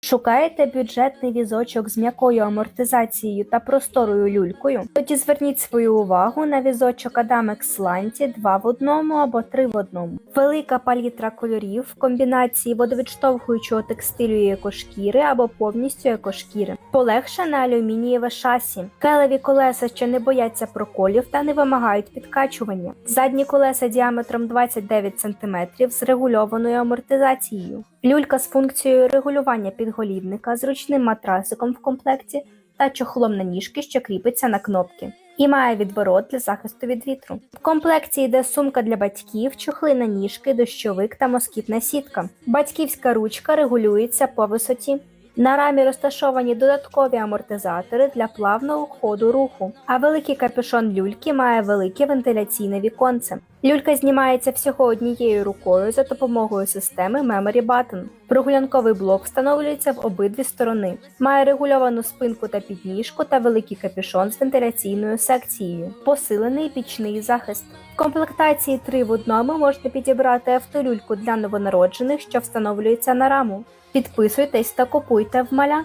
Шукаєте бюджетний візочок з м'якою амортизацією та просторою люлькою? Тоді зверніть свою увагу на візочок Adamex Lanti 2 в одному або 3 в одному. Велика палітра кольорів в комбінації водовідштовхуючого текстилю і екошкіри або повністю екошкіри. Полегшене алюмінієве шасі. Келеві колеса, що не бояться проколів та не вимагають підкачування. Задні колеса діаметром 29 см з регульованою амортизацією. Люлька з функцією регулювання підголівника, зручним матрасиком в комплекті та чохлом на ніжки, що кріпиться на кнопки. І має відворот для захисту від вітру. В комплекті йде сумка для батьків, чохли на ніжки, дощовик та москітна сітка. Батьківська ручка регулюється по висоті. На рамі розташовані додаткові амортизатори для плавного ходу руху, а великий капюшон люльки має велике вентиляційне віконце. Люлька знімається всього однією рукою за допомогою системи Memory Button. Прогулянковий блок встановлюється в обидві сторони. Має регульовану спинку та підніжку та великий капюшон з вентиляційною секцією. Посилений пічний захист. В комплектації 3 в одному можна підібрати автолюльку для новонароджених, що встановлюється на раму. Підписуйтесь та купуйте в маля.